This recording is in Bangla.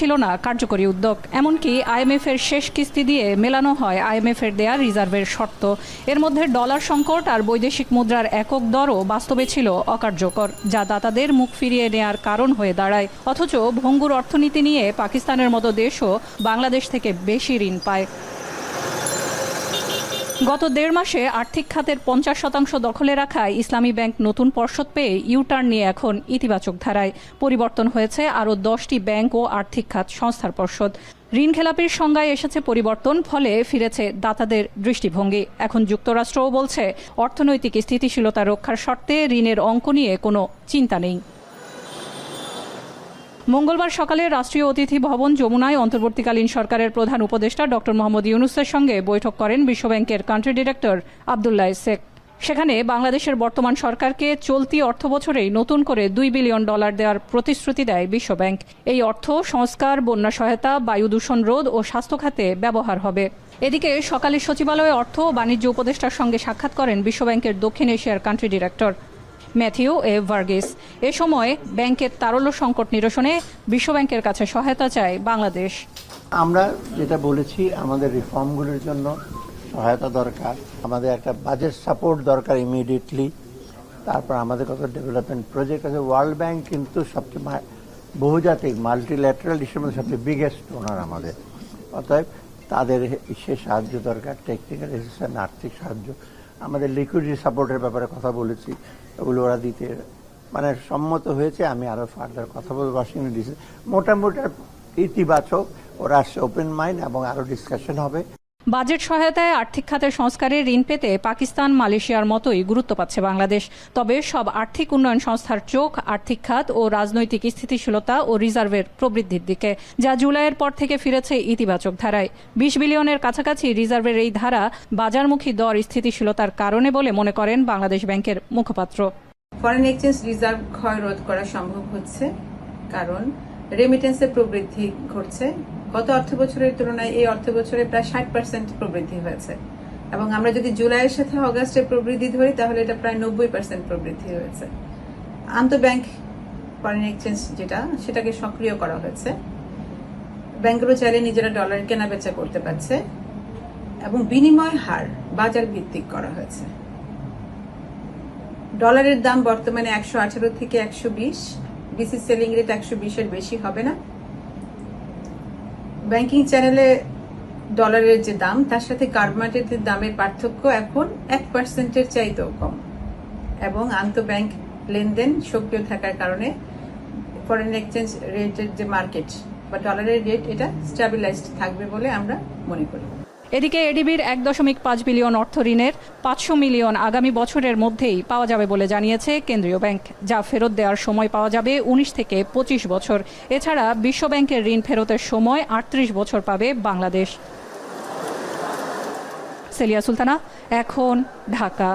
ছিল না কার্যকরী উদ্যোগ। এমনকি আইএমএফ এর শেষ কিস্তি দিয়ে মেলানো হয় আইএমএফ এর দেয়া রিজার্ভের শর্ত। এর মধ্যে ডলার সংকট আর বৈদেশিক মুদ্রার একক দরও বাস্তবে ছিল অকার্যকর, যা দাতাদের মুখ ফিরিয়ে নেয়ার কারণ হয়ে দাঁড়ায়। অথচ ভঙ্গুর অর্থনীতি নিয়ে পাকিস্তানের মতো দেশও বাংলাদেশ থেকে বেশি ঋণ পায়। গত দেড় মাসে আর্থিক খাতের পঞ্চাশ শতাংশ দখলে রাখায় ইসলামী ব্যাংক নতুন পর্ষদ পেয়ে ইউটার্ন নিয়ে এখন ইতিবাচক ধারায়। পরিবর্তন হয়েছে আরও দশটি ব্যাংক ও আর্থিক খাত সংস্থার পর্ষদ। ঋণ খেলাপির সংজ্ঞায় এসেছে পরিবর্তন, ফলে ফিরেছে দাতাদের দৃষ্টিভঙ্গি। এখন যুক্তরাষ্ট্রও বলছে, অর্থনৈতিক স্থিতিশীলতা রক্ষার শর্তে ঋণের অঙ্ক নিয়ে কোনো চিন্তা নেই। মঙ্গলবার সকালে রাষ্ট্রীয় অতিথি ভবন যমুনায় অন্তর্বর্তীকালীন সরকারের প্রধান উপদেষ্টা ডক্টর মোহাম্মদ ইউনুসের সঙ্গে বৈঠক করেন বিশ্বব্যাংকের কান্ট্রি ডিরেক্টর আবদুল্লাহ শেখ। সেখানে বাংলাদেশের বর্তমান সরকারকে চলতি অর্থবছরেই নতুন করে দুই বিলিয়ন ডলার দেওয়ার প্রতিশ্রুতি দেয় বিশ্বব্যাংক। এই অর্থ সংস্কার, বন্যা সহায়তা, বায়ু দূষণ রোধ ও স্বাস্থ্য খাতে ব্যবহার হবে। এদিকে সকালে সচিবালয়ে অর্থ ও বাণিজ্য উপদেষ্টার সঙ্গে সাক্ষাৎ করেন বিশ্বব্যাংকের দক্ষিণ এশিয়ার country director. Mathew A Varghese. এ সময় ব্যাংকের তারল্য সংকট নিরসনে বিশ্বব্যাংকের কাছে সহায়তা চায় বাংলাদেশ। আমরা যেটা বলেছি, আমাদের রিফর্মগুলোর জন্য সহায়তা দরকার। আমাদের একটা বাজেট সাপোর্ট দরকার ইমিডিয়েটলি তারপর আমাদের কত ডেভেলপমেন্ট প্রজেক্ট আছে। ওয়ার্ল্ড ব্যাংক কিন্তু সবচেয়ে বহুজাতিক মাল্টিল্যাটারাল হিসেবে সবচেয়ে বিগেস্ট ওনার আমাদের। অতএব তাদের সে সাহায্য দরকার টেকনিক্যাল অ্যাসিস্ট্যান্ট আর্থিক সাহায্য। আমাদের লিকুইডিটি সাপোর্টের ব্যাপারে কথা বলেছি ওগুলো ওরা দিতে মানে সম্মত হয়েছে, আমি আরও ফার্দার কথা বলব ওয়াশিংটন ডিসি মোটামুটি ইতিবাচক, ওরা আসছে ওপেন মাইন্ড এবং আরও ডিসকাশন হবে। বাজেট সহায়তায় আর্থিক খাতের সংস্কারে ঋণ পেতে পাকিস্তান, মালয়েশিয়ার মতোই গুরুত্ব পাচ্ছে বাংলাদেশ। তবে সব আর্থিক উন্নয়ন সংস্থার চোখ, আর্থিক খাত ও রাজনৈতিক স্থিতিশীলতা ও রিজার্ভের প্রবৃদ্ধির দিকে, যা জুলাইয়ের পর থেকে ফিরেছে ইতিবাচক ধারায়। বিশ বিলিয়নের কাছাকাছি রিজার্ভের এই ধারা বাজারমুখী দর স্থিতিশীলতার কারণে বলে মনে করেন বাংলাদেশ ব্যাংকের মুখপাত্র। ফরেন এক্সচেঞ্জ রিজার্ভ ক্ষয় রোধ করা সম্ভব হচ্ছে কারণ রেমিটেন্সের প্রবৃদ্ধি ঘটছে। গত অর্থ বছরের তুলনায় এই অর্থ বছরে প্রায় ষাট পার্সেন্ট প্রবৃদ্ধি হয়েছে। এবং আমরা যদি জুলাইয়ের সাথে অগাস্টের প্রবৃদ্ধি ধরি, তাহলে এটা প্রায় নব্বই পার্সেন্ট প্রবৃদ্ধি হয়েছে। আন্তঃব্যাংক ফরেন এক্সচেঞ্জ যেটা, সেটাকে সক্রিয় করা হয়েছে। ব্যাংকগুলো চাইলে নিজেরা ডলার কেনা বেচা করতে পারছে। এবং বিনিময় হার বাজার ভিত্তিক করা হয়েছে। ডলারের দাম বর্তমানে একশো আঠারো থেকে একশো বিশ। বিসি সেলিং রেট একশো বিশের বেশি হবে না। ব্যাংকিং চ্যানেলে ডলারের যে দাম, তার সাথে কার্বমার্কেটের দামের পার্থক্য এখন এক পার্সেন্টের চাইতেও কম। এবং আন্তঃব্যাংক লেনদেন সক্রিয় থাকার কারণে ফরেন এক্সচেঞ্জ রেটের যে মার্কেট বা ডলারের রেট এটা স্টেবিলাইজড থাকবে বলে আমরা মনে করি। এদিকে এডিবির এক দশমিক পাঁচ বিলিয়ন অর্থ ঋণের পাঁচশো মিলিয়ন আগামী বছরের মধ্যেই পাওয়া যাবে বলে জানিয়েছে কেন্দ্রীয় ব্যাংক, যা ফেরত দেওয়ার সময় পাওয়া যাবে উনিশ থেকে পঁচিশ বছর। এছাড়া বিশ্ব ব্যাংকের ঋণ ফেরতের সময় আটত্রিশ বছর পাবে বাংলাদেশ। সেলিয়া সুলতানা, এখন ঢাকা।